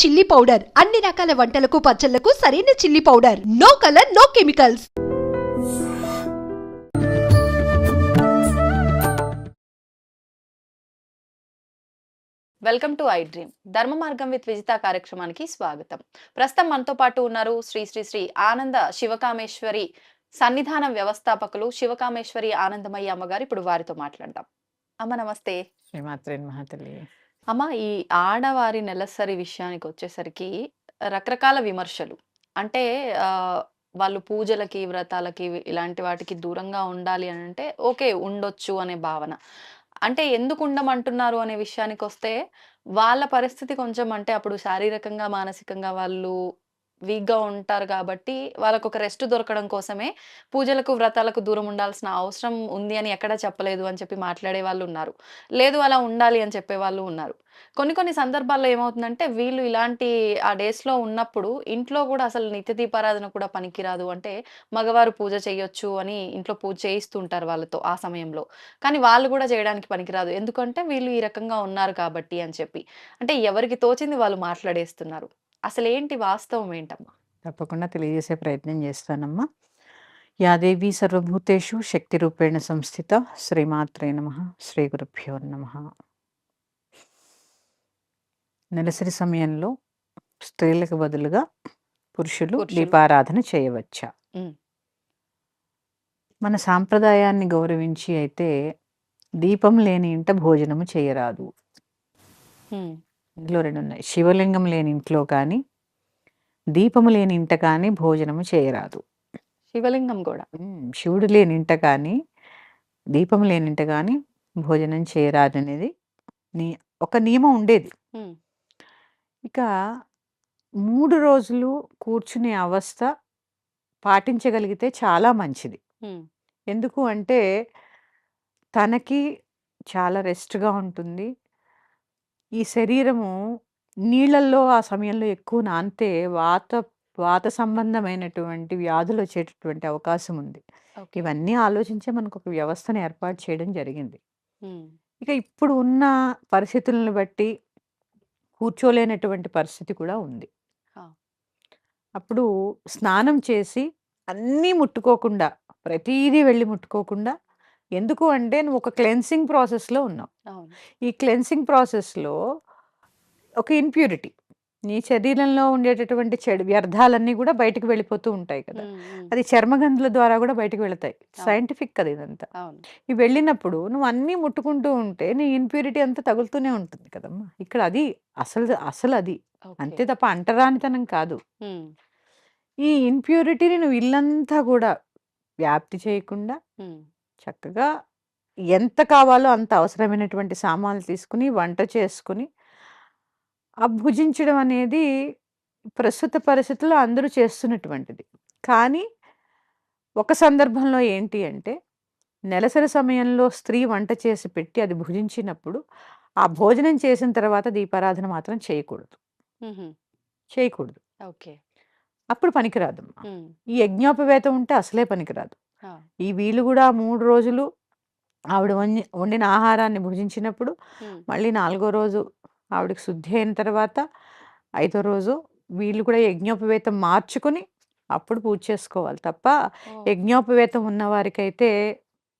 Chilli powder. అన్ని రకాల వంటలకు పచ్చళ్ళకు సరైన chilli powder. No colour no chemicals. Welcome to I dream. ధర్మ మార్గం విత్ విజిత కార్యక్రమానికి స్వాగతం. ప్రస్తుతం మనతో పాటు ఉన్నారు శ్రీ శ్రీ శ్రీ ఆనంద శివకామేశ్వరి సన్నిధాన వ్యవస్థాపకులు శివకామేశ్వరి ఆనందమయ్య అమ్మగారు. ఇప్పుడు వారితో మాట్లాడదాం. అమ్మ నమస్తే. శ్రీమాత్రే మహాతల్లి అమ్మ ఈ ఆడవారి నెలసరి విషయానికి వచ్చేసరికి రకరకాల విమర్శలు. అంటే ఆ, వాళ్ళు పూజలకి వ్రతాలకి ఇలాంటి వాటికి దూరంగా ఉండాలి అని అంటే ఓకే ఉండొచ్చు అనే భావన. అంటే ఎందుకు ఉండమంటున్నారు అనే విషయానికి వస్తే వాళ్ళ పరిస్థితి కొంచెం అంటే అప్పుడు శారీరకంగా మానసికంగా వాళ్ళు వీక్గా ఉంటారు కాబట్టి వాళ్ళకు ఒక రెస్ట్ దొరకడం కోసమే పూజలకు వ్రతాలకు దూరం ఉండాల్సిన అవసరం ఉంది అని ఎక్కడా చెప్పలేదు అని చెప్పి మాట్లాడే వాళ్ళు ఉన్నారు. లేదు అలా ఉండాలి అని చెప్పే వాళ్ళు ఉన్నారు. కొన్ని కొన్ని సందర్భాల్లో ఏమవుతుందంటే వీళ్ళు ఇలాంటి ఆ డేస్లో ఉన్నప్పుడు ఇంట్లో కూడా అసలు నిత్య దీపారాధన కూడా పనికిరాదు. అంటే మగవారు పూజ చేయొచ్చు అని ఇంట్లో పూజ చేయిస్తుంటారు వాళ్ళతో ఆ సమయంలో. కానీ వాళ్ళు కూడా చేయడానికి పనికిరాదు. ఎందుకంటే వీళ్ళు ఈ రకంగా ఉన్నారు కాబట్టి అని చెప్పి. అంటే ఎవరికి తోచింది వాళ్ళు మాట్లాడేస్తున్నారు. అసలు ఏంటి వాస్తవం ఏంటమ్మా? తప్పకుండా తెలియజేసే ప్రయత్నం చేస్తానమ్మా. యాదేవి సర్వభూతేషు శక్తి రూపేణ సంస్థిత శ్రీమాత్రే నమ. శ్రీ గురుభ్యో నమ. నెలసరి సమయంలో స్త్రీలకు బదులుగా పురుషులు. దీపారాధన చేయవచ్చా. మన సాంప్రదాయాన్ని గౌరవించి అయితే దీపం లేని ఇంట భోజనము చేయరాదు. ఇందులో రెండు ఉన్నాయి. శివలింగం లేని ఇంట్లో కానీ దీపము లేని ఇంట కానీ భోజనము చేయరాదు. శివలింగం కూడా. శివుడు లేని ఇంట కానీ దీపం లేని ఇంట కానీ భోజనం చేయరాదు అనేది నీ ఒక నియమం ఉండేది. ఇక మూడు రోజులు కూర్చునే అవస్థ పాటించగలిగితే చాలా మంచిది. ఎందుకు అంటే తనకి చాలా రెస్ట్‌గా ఉంటుంది. ఈ శరీరము నీళ్ళల్లో ఆ సమయంలో ఎక్కువ నానితే వాత వాత సంబంధమైనటువంటి వ్యాధులొచ్చేటటువంటి అవకాశం ఉంది. ఓకే. ఇవన్నీ ఆలోచించే మనకొక వ్యవస్థను ఏర్పాటు చేయడం జరిగింది. ఉమ్, ఇక ఇప్పుడు ఉన్న పరిస్థితులను బట్టి కూర్చోలేనటువంటి పరిస్థితి కూడా ఉంది. ఆ. అప్పుడు స్నానం చేసి అన్నీ ముట్టుకోకుండా, ప్రతీదీ వెళ్ళి ముట్టుకోకుండా ఎందుకు అంటే నువ్వు ఒక క్లెన్సింగ్ ప్రాసెస్‌లో ఉన్నావు. ఈ క్లెన్సింగ్ ప్రాసెస్‌లో ఒక ఇంప్యూరిటీ నీ శరీరంలో ఉండేటటువంటి చెడు వ్యర్థాలన్నీ కూడా బయటికి వెళ్ళిపోతూ ఉంటాయి కదా! అది చర్మగంతుల ద్వారా కూడా బయటికి వెళతాయి. సైంటిఫిక్ కదా ఇదంతా. ఇవి వెళ్ళినప్పుడు నువ్వు అన్నీ ముట్టుకుంటూ ఉంటే నీ ఇంప్యూరిటీ అంతా తగులుతూనే ఉంటుంది కదమ్మా! ఇక్కడ అది అసలు అసలది. అంతే ఓకే. తప్ప అంటరానితనం కాదు. ఈ ఇంప్యూరిటీని నువ్వు ఇల్లంతా కూడా వ్యాప్తి చేయకుండా చక్కగా ఎంత కావాలో అంత అవసరమైనటువంటి సామాన్లు తీసుకొని, వంట చేసుకొని, ఆ భుజించడం అనేది ప్రస్తుత పరిస్థితుల్లో అందరూ చేస్తున్నటువంటిది. కానీ ఒక సందర్భంలో ఏంటి అంటే, నెలసరి సమయంలో స్త్రీ వంట చేసి పెట్టి అది భుజించినప్పుడు, ఆ భోజనం చేసిన తర్వాత దీపారాధన మాత్రం చేయకూడదు. చేయకూడదు. ఓకే. అప్పుడు పనికిరాదమ్మా. ఉమ్, ఈ యజ్ఞోపవేతం ఉంటే అసలే పనికిరాదు. ఈ వీళ్ళు కూడా 3 రోజులు ఆవిడ వండి వండిన ఆహారాన్ని భుజించినప్పుడు, మళ్ళీ నాలుగో రోజు ఆవిడకి శుద్ధి అయిన తర్వాత, ఐదో రోజు వీళ్ళు కూడా యజ్ఞోపవేతం మార్చుకొని, అప్పుడు పూజ చేసుకోవాలి తప్ప! యజ్ఞోపవేతం ఉన్నవారికైతే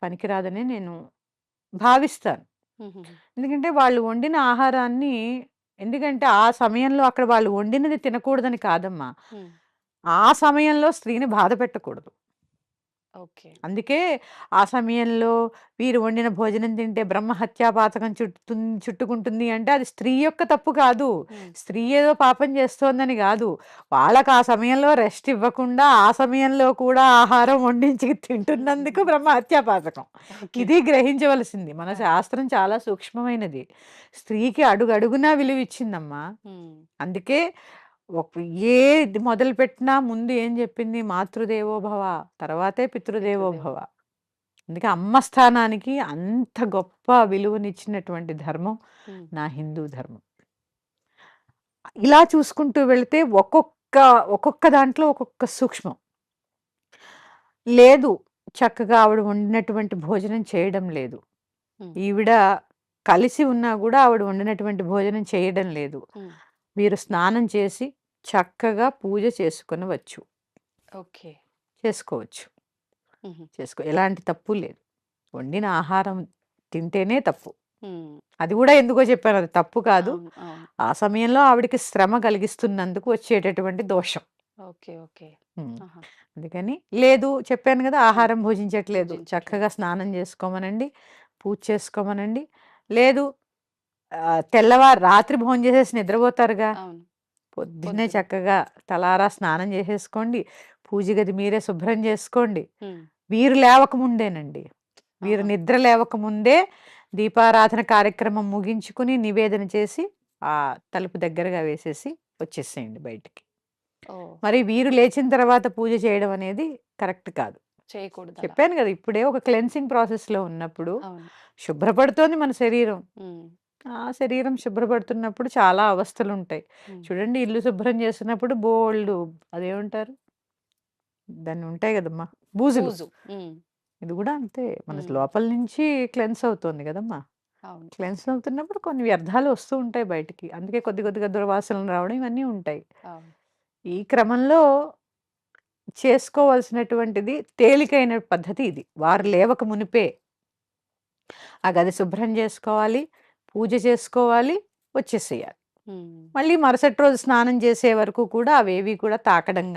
పనికిరాదని నేను భావిస్తాను. ఎందుకంటే వాళ్ళు వండిన ఆహారాన్ని ఎందుకంటే ఆ సమయంలో అక్కడ వాళ్ళు వండినది తినకూడదని కాదమ్మా. ఆ సమయంలో స్త్రీని బాధ పెట్టకూడదు. ఓకే. అందుకే ఆ సమయంలో వీరు వండిన భోజనం తింటే బ్రహ్మహత్యా పాతకం చుట్టుతుం చుట్టుకుంటుంది అంటే అది స్త్రీ యొక్క తప్పు కాదు. స్త్రీ ఏదో పాపం చేస్తోందని గాదు. వాళ్ళకి ఆ సమయంలో రెస్ట్ ఇవ్వకుండా, ఆ సమయంలో కూడా ఆహారం వండించి తింటున్నందుకు బ్రహ్మహత్యా పాతకం. ఓకే. ఇది గ్రహించవలసింది. మన ఆ. శాస్త్రం చాలా సూక్ష్మమైనది. స్త్రీకి అడుగడుగునా విలువిచ్చిందమ్మా. ఉమ్, అందుకే ఒక ఏది మొదలుపెట్టినా ముందు ఏం చెప్పింది? మాతృదేవో భవ, తర్వాతే పితృదేవో పితృదేవో. భవ. అందుకే అమ్మ స్థానానికి అంత గొప్ప విలువనిచ్చినటువంటి ధర్మం నా హిందూ ధర్మం. ఇలా చూసుకుంటూ వెళితే ఒక్కొక్క ఒక్కొక్క దాంట్లో ఒక్కొక్క సూక్ష్మం. లేదు చక్కగా ఆవిడ వండినటువంటి భోజనం చేయడం లేదు. ఈవిడ కలిసి ఉన్నా గూడా ఆవిడ వండినటువంటి భోజనం చేయడం లేదు. వీరు స్నానం చేసి చక్కగా పూజ చేసుకొనవచ్చు. ఓకే. చేసుకోవచ్చు. హుహు. చేసుకో ఎలాంటి తప్పు లేదు. వండిన ఆహారం తింటేనే తప్పు. హ్మ్. అది గూడా ఎందుకో చెప్పాను అది తప్పు కాదు. అవును. అవును. ఆ సమయంలో ఆవిడకి శ్రమ కలిగిస్తున్నందుకు వచ్చేటటువంటి దోషం. ఓకే. ఓకే. హ్మ్. ఆహా! అందుకని లేదు చెప్పాను గదా! హ్మ్. ఆహారం భుజించట్లేదు. భుజించట్లేదు. చక్కగా స్నానం చేసుకోమనండి. పూజ చేసుకోమనండి. లేదు ఆహ్, తెల్లవారు రాత్రి భోంచేసేసి నిద్రపోతారుగా. అవును. పొద్దున్నే పొద్దున. చక్కగా తలారా స్నానం చేసేసుకోండి. పూజ గది మీరే శుభ్రం చేసుకోండి. వీరు లేవక ముందేనండి. వీరు! నిద్ర లేవక ముందే దీపారాధన కార్యక్రమం ముగించుకొని, నివేదన చేసి ఆ తలుపు దగ్గరగా వేసేసి వచ్చేసేయండి బయటికి. మరి వీరు లేచిన తర్వాత పూజ చేయడం అనేది కరెక్ట్ కాదు. చేయకూడదలా. చెప్పాను గదా! ఇప్పుడే ఒక క్లెన్సింగ్ ప్రాసెస్‌లో ఉన్నప్పుడు అవును. శుభ్రపడుతోంది మన శరీరం. ఆ శరీరం శుభ్రపడుతున్నప్పుడు చాలా అవస్థలుంటాయి. హ్మ్. చూడండి ఇల్లు శుభ్రం చేస్తున్నప్పుడు బోలెడు అదేమంటారు? దాన్ని ఉంటాయి! బూజులు. బూజు. ఇది గూడా అంతే. మన. లోపల నుంచి క్లెన్స్ అవుతోంది! అవును. క్లెన్స్ అవుతున్నప్పుడు కొన్ని వ్యర్థాలు వస్తూ ఉంటాయి బయటికి. అందుకే కొద్ది కొద్దిగా దుర్వాసనలు రావడం ఇవన్నీ ఉంటాయి. అవును. ఈ క్రమంలో చేసుకోవాల్సినటువంటిది తేలికైన పద్ధతి ఇది. వారు లేవక మునిపే ఆ గది శుభ్రం చేసుకోవాలి. పూజ చేసుకోవాలి. వచ్చేసేయాలి. మళ్ళీ మరుసటి రోజు స్నానం చేసే వరకు కూడా అవేవి కూడా తాకడం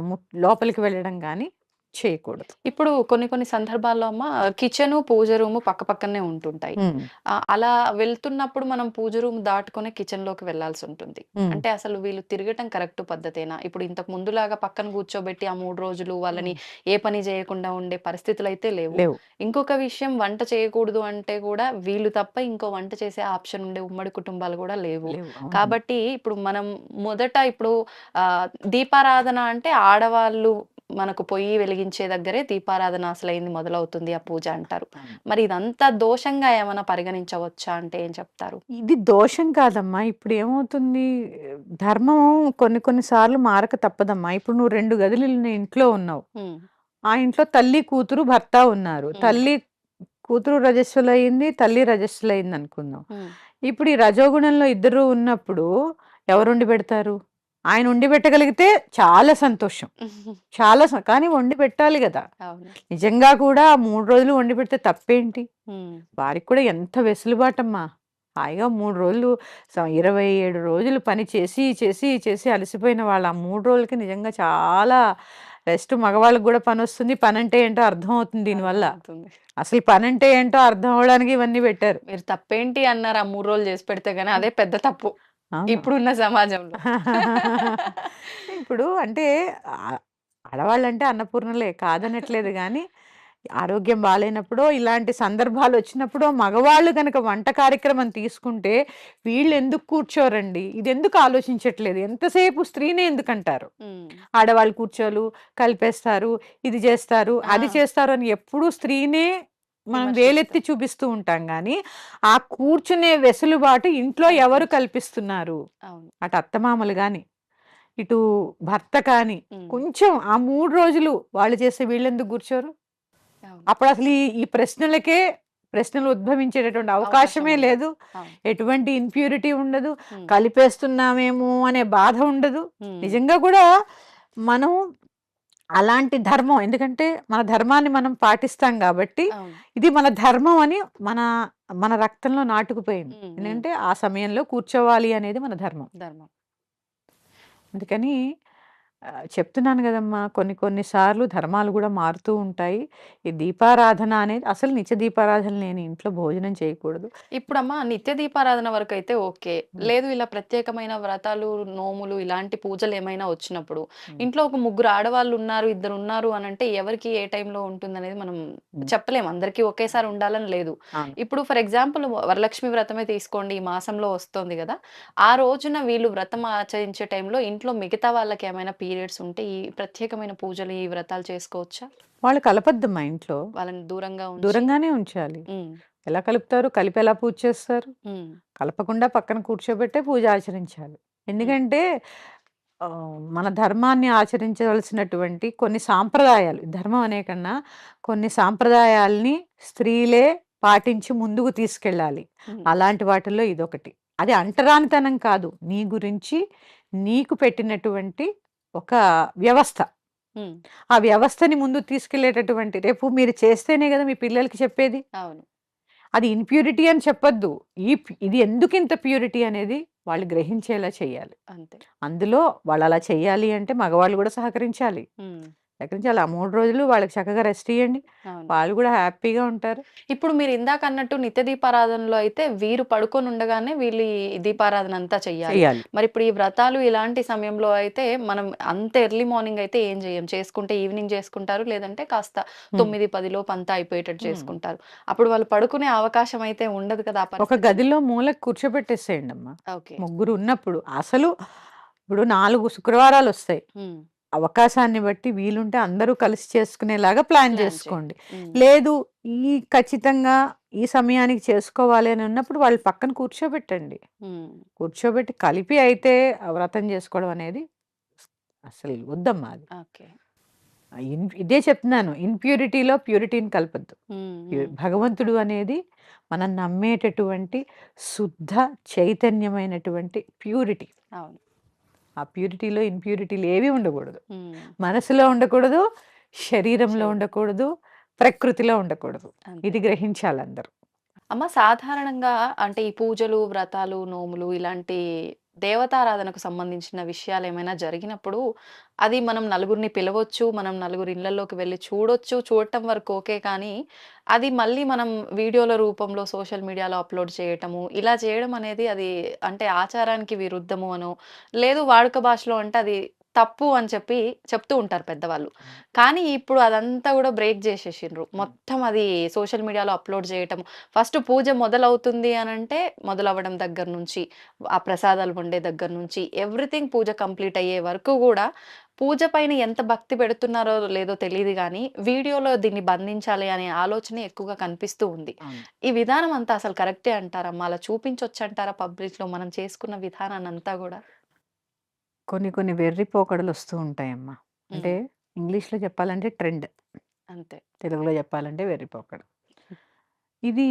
ము లోపలికి వెళ్ళడం గానీ చేయకూడదు. ఇప్పుడు కొన్ని కొన్ని సందర్భాల్లో అమ్మ కిచెను, పూజ రూము పక్కపక్కనే ఉంటుంటాయి. హ్మ్. ఆహ్, అలా వెళ్తున్నప్పుడు మనం పూజ రూమ్ దాటుకొనే కిచెన్‌లోకి వెళ్ళాల్సుంటుంది. హ్మ్. అంటే అసలు వీళ్ళు తిరగటం కరెక్ట్ పద్ధతేనా? ఇప్పుడు ఇంతకు ముందులాగా పక్కన కూర్చోబెట్టి ఆ 3 రోజులు వాళ్ళని. ఏ పని చేయకుండా ఉండే పరిస్థితులైతే లేవు. లేవు. ఇంకొక విషయం వంట చేయకూడదు అంటే కూడా వీళ్ళు తప్ప ఇంకో వంట చేసే ఆప్షన్ ఉండే ఉమ్మడి కుటుంబాలు కూడా లేవు. లేవు. అవును. కాబట్టి ఇప్పుడు మనం మొదట ఇప్పుడు ఆహ్, దీపారాధన అంటే ఆడవాళ్ళు మనకు పొయ్యి వెలిగించే దగ్గరే దీపారాధన అసలైంది మొదలవుతుంది ఆ పూజ అంటారు. మరి ఇదంతా దోషంగా ఏమన్నా పరిగణించవచ్చా అంటే ఏం చెప్తారు? ఇది దోషం కాదమ్మా. ఇప్పుడు ఏమవుతుంది ధర్మం కొన్ని కొన్ని సార్లు మారక తప్పదమ్మా. ఇప్పుడు నువ్వు 2 గదులు నీ ఇంట్లో ఉన్నావు. ఆ ఇంట్లో తల్లి, కూతురు, భర్త ఉన్నారు. తల్లి కూతురు రజస్వలయింది. తల్లి రజస్వలయిందనుకుందాం. హ్మ్. ఇప్పుడు ఈ రజోగుణంలో ఇద్దరు ఉన్నప్పుడు ఎవరు వండి పెడతారు? ఆయన వండి పెట్టగలిగితే చాలా సంతోషం. చాలా కానీ వండి పెట్టాలి! అవును. నిజంగా కూడా 3 రోజులు వండి పెడితే తప్పేంటి? వారికి కూడా ఎంత వెసులుబాటమ్మా. హాయిగా 3 రోజులు స 27 రోజులు పని చేసి, చేసి, చేసి అలసిపోయిన వాళ్ళు ఆ 3 రోజులకి నిజంగా చాలా రెస్ట్ మగవాళ్ళకి గూడా పనొస్తుంది. పనంటే ఏంటో అర్థమవుతుంది దీనివల్ల. అర్థమవుతుంది. అసలు పనంటే ఏంటో అర్థం అవ్వడానికి ఇవన్నీ పెట్టారు. మీరు తప్పేంటి అన్నారు ఆ 3 రోజులు చేసి పెడితే గాని అదే పెద్ద తప్పు. ఇప్పుడున్న సమాజంలో. ఇప్పుడు అంటే ఆడవాళ్ళంటే అన్నపూర్ణలే కాదనట్లేదు గానీ, ఆరోగ్యం బాలేనప్పుడో, ఇలాంటి సందర్భాలొచ్చినప్పుడో మగవాళ్ళు గనక వంట కార్యక్రమం తీసుకుంటే వీళ్ళెందుకు కూర్చోరండి? ఇదెందుకు ఆలోచించట్లేదు? ఎంతసేపు స్త్రీనే ఎందుకంటారు? హ్మ్. ఆడవాళ్ళు కూర్చోలు, కలిపేస్తారు, ఇది జేస్తారు, అది! చేస్తారు అని ఎప్పుడూ స్త్రీనే మనం వేలెత్తి. చూపిస్తూ ఉంటాం గానీ, ఆ కూర్చునే వెసులుబాటు ఇంట్లో ఎవరు. కల్పిస్తున్నారు? అటు అత్తమామలు గాని, ఇటు భర్త కానీ. కొంచెం ఆ 3 రోజులు వాళ్ళు చేస్తే వీళ్ళెందుకు కూర్చోరు? అవును. అప్పుడసలు ఈ ఈ ప్రశ్నలకే ప్రశ్నలు ఉద్భవించేటటువంటి అవకాశం అవకాశమే. లేదు. ఎటువంటి ఇంప్యూరిటీ ఉండదు. కలిపేస్తున్నామేమో అనే బాధ ఉండదు. నిజంగా కూడా మనం అలాంటి ధర్మం ఎందుకంటే మన ధర్మాన్ని మనం పాటిస్తాం అవును. ఇది మన ధర్మం అని మన మన రక్తంలో నాటుకుపోయింది. ఏంటంటే ఆ సమయంలో కూర్చోవాలి అనేది మన ధర్మం. ధర్మం. అందుకని ఆహ్, చెప్తున్నాను గదమ్మా! కొన్ని కొన్ని సార్లు ధర్మాలు గూడా మారుతూ ఉంటాయి. ఈ దీపారాధన అనేది అసలు నిత్య దీపారాధన లేని ఇంట్లో భోజనం చేయకూడదు. ఇప్పుడమ్మా నిత్య దీపారాధన వరకైతే ఓకే. హ్మ్. లేదు ఇలా ప్రత్యేకమైన వ్రతాలు, నోములు ఇలాంటి పూజలేమైనా వచ్చినప్పుడు హ్మ్. ఇంట్లో ఒక ముగ్గురు ఆడవాళ్ళున్నారు, ఇద్దరున్నారు అనంటే ఎవరికి ఏ టైంలో ఉంటుందనేది మనం హ్మ్. చెప్పలేం. అందరికీ ఒకేసారి ఉండాలని లేదు. అవును. ఇప్పుడు ఫర్ ఎగ్జాంపుల్ వరలక్ష్మి వ్రతమే తీసుకోండి. ఈ మాసంలో వస్తోంది గదా! ఆ రోజున వీళ్ళు వ్రతం ఆచరించే టైంలో ఇంట్లో మిగతా వాళ్ళకేమైనా పీరియడ్స్ ఉంటే ఈ ప్రత్యేకమైన పూజలు, ఈ వ్రతాలు చేసుకోవచ్చా? వాళ్ళు కలపొద్దమ్మా ఇంట్లో. వాళ్ళని దూరంగా ఉంచి దూరంగానే ఉంచాలి. ఎలా కలుపుతారు? కలిపి ఎలా పూజ చేస్తారు? కలపకుండా పక్కన కూర్చోబెట్టే పూజ ఆచరించాలి. ఎందుకంటే మన ధర్మాన్ని ఆచరించవలసినటువంటి కొన్ని సాంప్రదాయాలు ధర్మం అనే కన్నా కొన్ని సాంప్రదాయాల్ని స్త్రీలే పాటించి ముందుకు తీసుకెళ్ళాలి. అలాంటి వాటిల్లో ఇదొకటి. అది అంటరానితనం కాదు. నీ గురించి నీకు పెట్టినటువంటి ఒక వ్యవస్థ. ఆ వ్యవస్థని ముందుకు తీసుకెళ్ళేటటువంటి రేపు మీరు చేస్తేనే గదా మీ పిల్లలకి చెప్పేది. అవును. అది ఇంప్యూరిటీ అని చెప్పొద్దు. ఈ ఇది ఎందుకింత ప్యూరిటీ అనేది వాళ్ళు గ్రహించేలా చేయాలి. అంతే. అందులో వాళ్ళలా చెయ్యాలి అంటే మగవాళ్ళు గూడా సహకరించాలి. హ్మ్. సహకరించాలి. ఆ 3 రోజులు వాళ్ళకి చక్కగా రెస్ట్. అవును. వాళ్ళు గూడా హ్యాపీగా ఉంటారు. ఇప్పుడు మీరు ఇందాకన్నట్టు నిత్య దీపారాధనలో అయితే వీరు పడుకొనుండగానే వీళ్ళు ఈ దీపారాధన అంతా చెయ్యాలి. మరి ఇప్పుడు ఈ వ్రతాలు ఇలాంటి సమయంలో అయితే మనం అంత ఎర్లీ మార్నింగ్ అయితే ఏం జేయం. చేసుకుంటే ఈవినింగ్ చేసుకుంటారు. లేదంటే కాస్త హ్మ్. 9, 10 లోపు అంతా అయిపోయేటట్టు. చేసుకుంటారు. అప్పుడు వాళ్ళు పడుకునే అవకాశం అయితే ఉండదు కదా! ఒక. గదిలో మూలకు కూర్చోబెట్టేసేయండమ్మా. ఓకే. ముగ్గురు ఉన్నప్పుడు. అసలు ఇప్పుడు 4 శుక్రవారాలొస్తాయి. హ్మ్. అవకాశాన్ని బట్టి వీలుంటే అందరూ కలిసి చేసుకునేలాగా ప్లాన్. హ్మ్. లేదు ఈ ఖచ్చితంగా ఈ సమయానికి చేసుకోవాలి అని ఉన్నప్పుడు వాళ్ళు పక్కన కూర్చోబెట్టండి. కూర్చోబెట్టి కలిపి అయితే వ్రతం చేసుకోవడం అనేది అసలు వద్దమ్మా అది. ఇదే చెప్తున్నాను. ఇంప్యూరిటీలో ప్యూరిటీని కలపొద్దు. భగవంతుడు అనేది మనం నమ్మేటటువంటి శుద్ధ చైతన్యమైనటువంటి ప్యూరిటీ. అవును. ఆ ప్యూరిటీలో ఇంప్యూరిటీలు ఏవి ఉండకూడదు. మనసులో ఉండకూడదు. శరీరంలో శరీరం. ఉండకూడదు. ప్రకృతిలో ఉండకూడదు. ఇది గ్రహించాలి అందరూ. అమ్మ సాధారణంగా అంటే ఈ పూజలు, వ్రతాలు, నోములు ఇలాంటి దేవతారాధనకు సంబంధించిన విషయాలు ఏమైనా జరిగినప్పుడు అది మనం నలుగురిని పిలవచ్చు. మనం నలుగురి ఇళ్ళలోకి వెళ్ళి చూడొచ్చు. చూడటం వరకు ఓకే. కానీ అది మళ్ళీ మనం వీడియోల రూపంలో సోషల్ మీడియాలో అప్‌లోడ్ చేయటము, ఇలా చేయడం అనేది అది అంటే ఆచారానికి విరుద్ధము అనో, లేదు వాడుక భాషలో అంటే అది తప్పు అని చెప్పి చెప్తూ ఉంటారు పెద్దవాళ్ళు. కానీ ఇప్పుడు అదంతా గూడా బ్రేక్ జేసేసిండ్రు. మొత్తం అది సోషల్ మీడియాలో అప్‌లోడ్ చేయటం. ఫస్ట్ పూజ మొదలవుతుంది అనంటే మొదలవ్వడం దగ్గర నుంచి, ఆ ప్రసాదాలు వండే దగ్గర నుంచి ఎవ్రీథింగ్ పూజ కంప్లీట్ అయ్యే వరకు గూడా పూజ పైన ఎంత భక్తి పెడుతున్నారో లేదో తెలీదు గానీ, వీడియోలో దీన్ని బంధించాలి అనే ఆలోచన ఎక్కువగా కనిపిస్తూ ఉంది. ఈ విధానం అంతా అసలు కరెక్టే అంటారమ్మా? అలా చూపించొచ్చంటారా పబ్లిక్‌లో మనం చేసుకున్న విధానాన్నంతా గూడా? కొన్ని కొన్ని వెర్రి పోకడలొస్తూ ఉంటాయమ్మా. అంటే. ఇంగ్లీష్‌లో చెప్పాలంటే ట్రెండ్. అంతే. తెలుగులో చెప్పాలంటే వెర్రి పోకడ. ఇది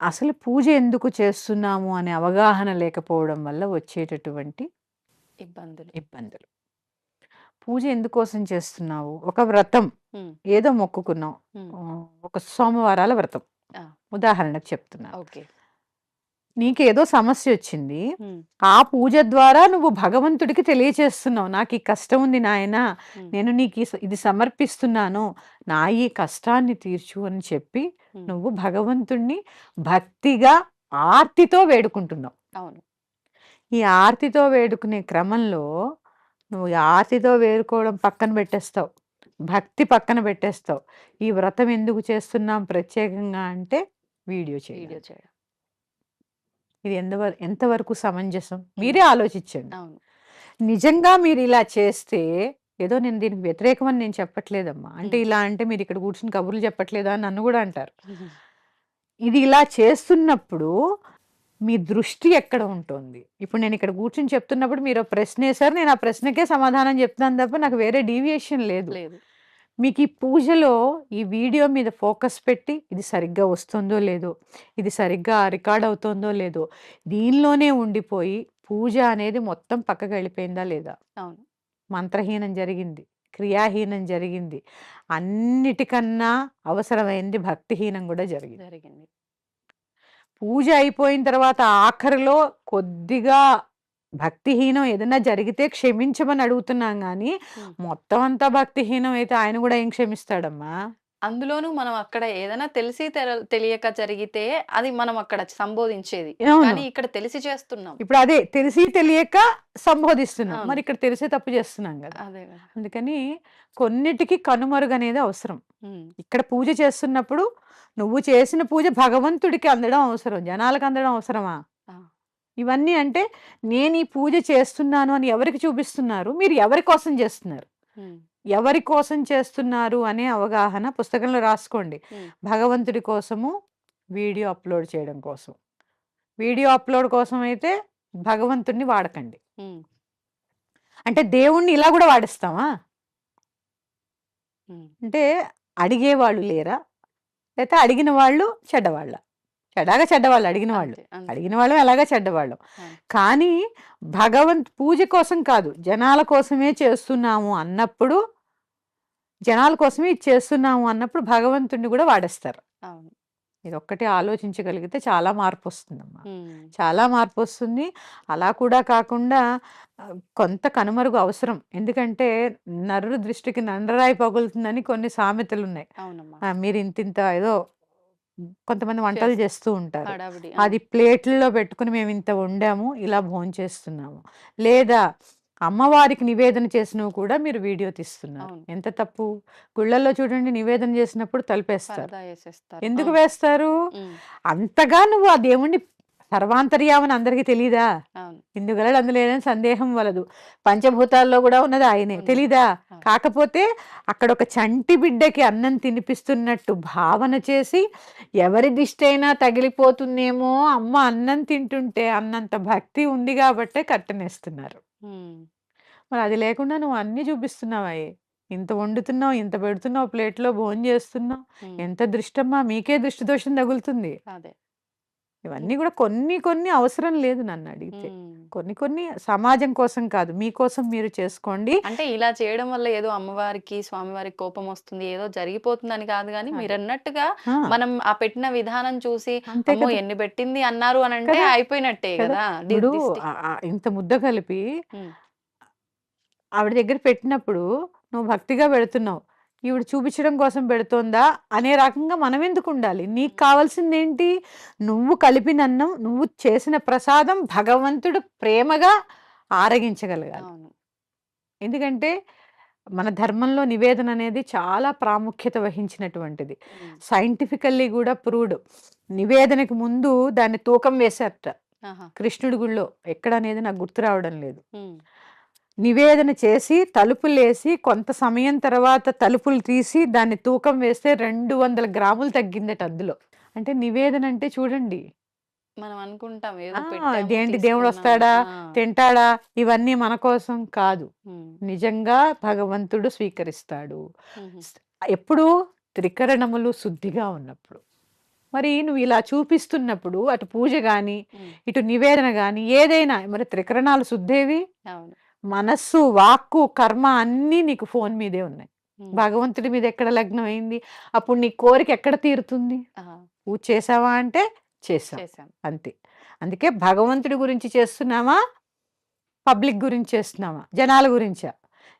అసలు పూజ ఎందుకు చేస్తున్నాము అనే అవగాహన లేకపోవడం వల్ల వచ్చేటటువంటి ఇబ్బందులు. ఇబ్బందులు. పూజ ఎందుకోసం చేస్తున్నావు? ఒక వ్రతం. ఏదో మొక్కుకున్నాం. హ్మ్. ఆహ్, ఒక సోమవారాల వ్రతం. ఆ! ఉదాహరణకు చెప్తున్నాను. ఓకే. నీకేదో సమస్యొచ్చింది. హ్మ్. ఆ పూజ ద్వారా నువ్వు భగవంతుడికి తెలియచేస్తున్నావు. నాకీ కష్టం ఉంది నాయనా! నేను నీకీ ఇది సమర్పిస్తున్నాను. నా ఈ కష్టాన్ని తీర్చు అని చెప్పి. నువ్వు భగవంతుడిని భక్తిగా, ఆర్తితో వేడుకుంటున్నావు. అవును. ఈ ఆర్తితో వేడుకునే క్రమంలో నువ్వు ఈ ఆర్తితో వేడుకోవడం పక్కన పెట్టేస్తావు. భక్తి పక్కన పెట్టేస్తావు. ఈ వ్రతం ఎందుకు చేస్తున్నాం ప్రత్యేకంగా అంటే వీడియో వీడియో చేయాలి. చేయడం. ఇది ఎందవర ఎంతవరకు సమంజసం? మీరే ఆలోచించండి. అవును. నిజంగా మీరిలా చేస్తే ఏదో నేను దీనికి వ్యతిరేకమని నేను చెప్పట్లేదమ్మా. అంటే. ఇలా అంటే మీరిక్కడ కూర్చొని కబుర్లు చెప్పట్లేదా అని నన్ను గూడా అంటారు. ఇది ఇలా చేస్తున్నప్పుడు మీ దృష్టి ఎక్కడ ఉంటుంది? ఇప్పుడు నేనిక్కడ కూర్చొని చెప్తున్నప్పుడు మీరో ప్రశ్నేసారు. నేను ఆ ప్రశ్నకే సమాధానం చెప్తున్నాను తప్ప నాకు వేరే డీవియేషన్ లేదు. లేదు. మీకీ పూజలో ఈ వీడియో మీద ఫోకస్ పెట్టి ఇది సరిగ్గా వస్తుందో లేదో, ఇది సరిగ్గా రికార్డ్ అవుతోందో లేదో, దీనిలోనే ఉండిపోయి పూజ అనేది మొత్తం పక్కకెళ్ళిపోయిందా లేదా? అవును. మంత్రహీనం జరిగింది. క్రియాహీనం జరిగింది. అన్నిటికన్నా అవసరమైంది భక్తిహీనం గూడా జరిగింది. జరిగింది. పూజ అయిపోయిన తర్వాత ఆఖరిలో కొద్దిగా భక్తిహీనం ఏదన్నా జరిగితే క్షమించమని అడుగుతున్నాం గానీ, హ్మ్. మొత్తం అంతా భక్తిహీనం అయితే ఆయన గూడా ఏం క్షమిస్తాడమ్మా? అందులోనూ మనం అక్కడ ఏదైనా తెలిసి తెల తెలియక జరిగితే అది మనం అక్కడ సంబోధించేది. కానీ ఇక్కడ తెలిసి చేస్తున్నాం. ఇప్పుడు అదే తెలిసి తెలియక సంబోధిస్తున్నాం. మరి ఇక్కడ తెలిసే తప్పు చేస్తున్నాం గదా! అదే! అందుకని కొన్నిటికి కనుమరుగనేది అవసరం. ఇక్కడ పూజ చేస్తున్నప్పుడు నువ్వు చేసిన పూజ భగవంతుడికి అందడం అవసరం. జనాలకు అందడం అవసరమా? ఇవన్నీ అంటే నేను ఈ పూజ చేస్తున్నాను అని ఎవరికి చూపిస్తున్నారు? మీరు ఎవరి కోసం చేస్తున్నారు? ఎవరి కోసం చేస్తున్నారు అనే అవగాహన పుస్తకంలో రాసుకోండి. భగవంతుడి కోసము, వీడియో అప్‌లోడ్ చేయడం కోసం. వీడియో అప్‌లోడ్ కోసం అయితే భగవంతుడిని వాడకండి. అంటే దేవుడిని ఇలా గూడా వాడేస్తామా? అంటే అడిగేవాళ్ళు లేరా? లేతే అడిగిన వాళ్ళు చెడ్డవాళ్ళా? చెడాగా చెడ్డవాళ్ళు అడిగిన వాళ్ళు. అడిగిన వాళ్ళం ఎలాగా చెడ్డవాళ్ళం. కానీ భగవంత్ పూజ కోసం కాదు జనాల కోసమే చేస్తున్నాము అన్నప్పుడు జనాల కోసమే ఇది చేస్తున్నాము అన్నప్పుడు భగవంతుడిని కూడా వాడేస్తారు. ఇది ఒక్కటి ఆలోచించగలిగితే చాలా మార్పు వస్తుందమ్మా. చాలా మార్పు వస్తుంది. అలా కూడా కాకుండా కొంత కనుమరుగు అవసరం. ఎందుకంటే నరుడు దృష్టికి నండరాయి పగులుతుందని కొన్ని సామెతలు ఉన్నాయి మీరు ఇంత ఇంత ఏదో కొంతమంది వంటలు చేస్- చేస్తూ ఉంటారు. అది ప్లేట్లలో పెట్టుకుని మేము ఇంత వండాము ఇలా భోంచేస్తున్నాము. లేదా అమ్మవారికి నివేదన చేసినవి కూడా మీరు వీడియో తీస్తున్నారు. ఎంత తప్పు? గుళ్ళల్లో చూడండి నివేదన చేసినప్పుడు తలిపేస్తారు. ఎందుకు వేస్తారు? అంతగా నువ్వు ఆ దేవుణ్ణి సర్వాంతర్యామని అందరికీ ఇందుగలడు అందులో ఏదైనా సందేహం వలదు. పంచభూతాల్లో కూడా ఉన్నది ఆయనే. తెలీదా. కాకపోతే అక్కడ ఒక చంటి బిడ్డకి అన్నం తినిపిస్తున్నట్టు భావన చేసి ఎవరి దిష్టి అయినా తగిలిపోతుందేమో అమ్మ అన్నం తింటుంటే అన్నంత భక్తి ఉంది కాబట్టే కట్టనేస్తున్నారు. మరి అది లేకుండా నువ్వు అన్ని చూపిస్తున్నావాయే ఇంత వండుతున్నావు ఇంత పెడుతున్నావు ప్లేట్లో భోజనం చేస్తున్నావు ఎంత దృష్టమ్మా మీకే దృష్టి దోషం తగులుతుంది. అదే. ఇవన్నీ కూడా కొన్ని కొన్ని అవసరం లేదు నన్ను అడిగితే. కొన్ని కొన్ని సమాజం కోసం కాదు మీకోసం మీరు చేసుకోండి. అంటే ఇలా చేయడం వల్ల ఏదో అమ్మవారికి స్వామివారికి కోపం వస్తుంది ఏదో జరిగిపోతుందని కాదు కానీ. మీరు అన్నట్టుగా మనం ఆ పెట్టిన విధానం చూసి అమ్మో ఎన్ని పెట్టింది? అన్నారు అని అంటే అయిపోయినట్టే కదా. ఇంత ముద్ద కలిపి ఆవిడ దగ్గర పెట్టినప్పుడు నువ్వు భక్తిగా పెడుతున్నావు. ఈవిడ చూపించడం కోసం పెడుతోందా అనే రకంగా మనం ఎందుకు ఉండాలి నీకు కావాల్సింది ఏంటి నువ్వు కలిపిన అన్నం నువ్వు చేసిన ప్రసాదం భగవంతుడు ప్రేమగా ఆరగించగలగాలి. ఎందుకంటే మన ధర్మంలో నివేదన అనేది చాలా ప్రాముఖ్యత వహించినటువంటిది. సైంటిఫికల్లీ కూడా ప్రూవ్డ్. నివేదనకి ముందు దాన్ని తూకం వేశారట కృష్ణుడి గుళ్ళో ఎక్కడ అనేది నాకు గుర్తు రావడం లేదు. నివేదన చేసి తలుపులేసి కొంత సమయం తర్వాత తలుపులు తీసి దాన్ని తూకం వేస్తే రెండు వందల గ్రాములు తగ్గిందట అందులో. అంటే నివేదన అంటే చూడండి. మనం అనుకుంటాం ఇదేంటి దేవుడు. వస్తాడా? తింటాడా? ఇవన్నీ మన కోసం కాదు. నిజంగా భగవంతుడు స్వీకరిస్తాడు. ఎప్పుడు త్రికరణములు శుద్ధిగా ఉన్నప్పుడు. మరి నువ్వు ఇలా చూపిస్తున్నప్పుడు అటు పూజ గాని ఇటు నివేదన గాని ఏదైనా మరి త్రికరణాలు శుద్ధేవి? అవును. మనస్సు వాక్కు కర్మ అన్నీ నీకు ఫోన్ మీదే ఉన్నాయి. భగవంతుడి మీద ఎక్కడ లగ్నం అయింది? అప్పుడు నీ కోరిక ఎక్కడ తీరుతుంది? పూజ చేసావా అంటే చేసాం. అంతే. అందుకే భగవంతుడి గురించి చేస్తున్నామా పబ్లిక్ గురించి చేస్తున్నామా జనాల గురించా?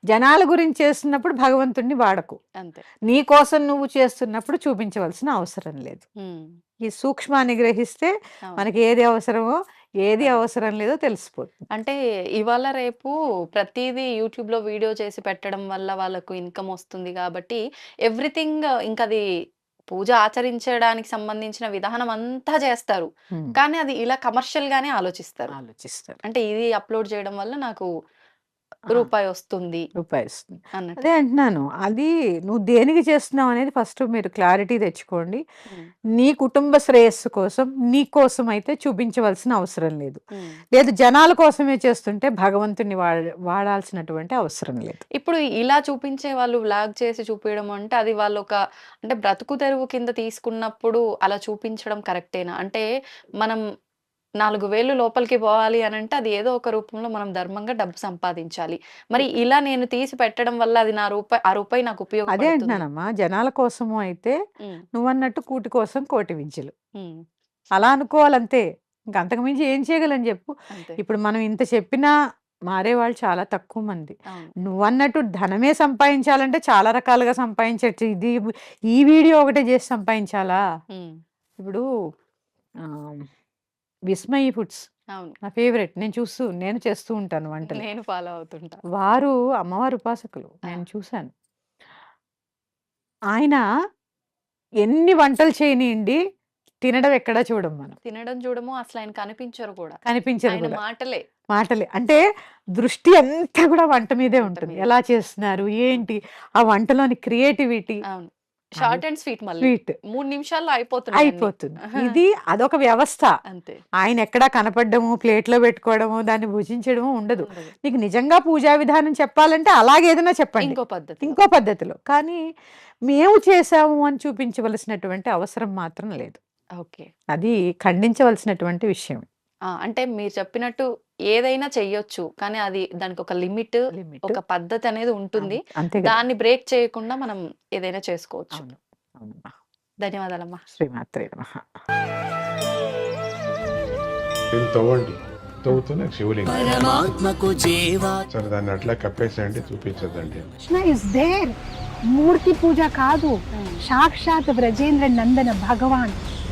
జనాల గురించి చేస్తున్నప్పుడు భగవంతుడిని వాడకు. అంతే. నీ కోసం నువ్వు చేస్తున్నప్పుడు చూపించవలసిన అవసరం లేదు. ఈ సూక్ష్మాన్ని గ్రహిస్తే. మనకి ఏది అవసరమో ఏది. అవసరం లేదో తెలిసిపోతుంది అంటే ఇవాళ రేపు ప్రతిదీ యూట్యూబ్లో వీడియో చేసి పెట్టడం వల్ల వాళ్ళకు ఇన్కమ్ వస్తుంది కాబట్టి ఎవ్రీథింగ్ ఇంకా అది పూజ ఆచరించడానికి సంబంధించిన విధానం అంతా చేస్తారు. కానీ అది ఇలా కమర్షియల్ గానే ఆలోచిస్తారు ఆలోచిస్తారు అంటే ఇది అప్లోడ్ చేయడం వల్ల నాకు రూపాయి వస్తుంది రూపాయి వస్తుంది అదే అంటున్నాను. అది నువ్వు దేనికి చేస్తున్నావు అనేది ఫస్ట్ మీరు క్లారిటీ తెచ్చుకోండి. నీ కుటుంబ శ్రేయస్సు కోసం నీ కోసం అయితే చూపించవలసిన అవసరం లేదు. లేదు జనాల కోసమే చేస్తుంటే భగవంతుని వాడ వాడాల్సినటువంటి అవసరం లేదు. ఇప్పుడు ఇలా చూపించే వాళ్ళు వ్లాగ్ చేసి చూపించడం అంటే అది వాళ్ళు ఒక అంటే బ్రతుకు తెరువు కింద తీసుకున్నప్పుడు అలా చూపించడం కరెక్టేనా? అంటే మనం నాలుగు వేలు లోపలికి పోవాలి అని అంటే అది ఏదో ఒక రూపంలో మనం ధర్మంగా డబ్బు సంపాదించాలి. మరి ఇలా నేను తీసి పెట్టడం వల్ల అది నా రూపాయి ఆ రూపాయి నాకు అదే ఉపయోగపడుతుంది. అంటున్నానమ్మా జనాల కోసము అయితే నువ్వన్నట్టు కూటి కోసం కోటి ఉమ్, అలా అనుకోవాలంతే. ఇంకా అంతకుమించి ఏం చేయగలని చెప్పు. ఇప్పుడు మనం ఇంత చెప్పినా మారేవాళ్ళు చాలా తక్కువ మంది. నువ్వన్నట్టు ధనమే సంపాదించాలంటే చాలా రకాలుగా సంపాదించచ్చు ఇది ఈ వీడియో ఒకటే చేసి సంపాదించాలా? ఇప్పుడు ఆ, విస్మయి ఫుడ్స్. అవును. నా ఫేవరెట్. నేను చూస్తూ నేను చేస్తూ ఉంటాను వంటలు. నేను ఫాలో అవుతుంటా. వారు అమ్మవారు ఉపాసకులు. నేను చూశాను. ఆయన ఎన్ని వంటలు చేయనియండి తినడం ఎక్కడా చూడం మనం. తినడం చూడము అసలు ఆయన కనిపించరు కూడా. ఆయన కూడా. మాటలే. మాటలే. అంటే దృష్టి అంతా కూడా వంట మీదే వంట ఉంటుంది. మీదే. ఎలా చేస్తున్నారు ఏంటి ఆ వంటలోని క్రియేటివిటీ అవును. షార్ట్ అండ్ స్వీట్ మళ్ళీ. స్వీట్. మూడు నిమిషాల్లో అయిపోతుంది. అయిపోతుంది ఇది అదొక వ్యవస్థ. అంతే. ఆయన ఎక్కడా కనపడము ప్లేట్లో పెట్టుకోవడము దాన్ని భుజించడము ఉండదు. నీకు నిజంగా పూజా విధానం చెప్పాలంటే అలాగే ఏదైనా చెప్పండి. ఇంకో పద్ధతి ఇంకో పద్ధతిలో. కానీ మేము చేసాము అని చూపించవలసినటువంటి అవసరం మాత్రం లేదు. ఓకే. అది ఖండించవలసినటువంటి విషయం. అంటే మీరు చెప్పినట్టు ఏదైనా చెయ్యొచ్చు. కానీ అది దానికొక లిమిట్, లిమిట్. ఒక పద్ధతి అనేది ఉంటుంది. దాన్ని బ్రేక్ చేయకుండా మనం ఏదైనా చేసుకోవచ్చు. ధన్యవాదాలమ్మా. శ్రీమాత్రే తవ్వండి. తవ్వుతూనే శివలింగం. పరమాత్మకు జీవా. సరే దాన్ని అట్లా కప్పేసేయండి చూపించదండి కృష్ణ ఇస్ దేర్ మూర్తి పూజ కాదు. సాక్షాత్ బ్రజేంద్ర నందన భగవాన్.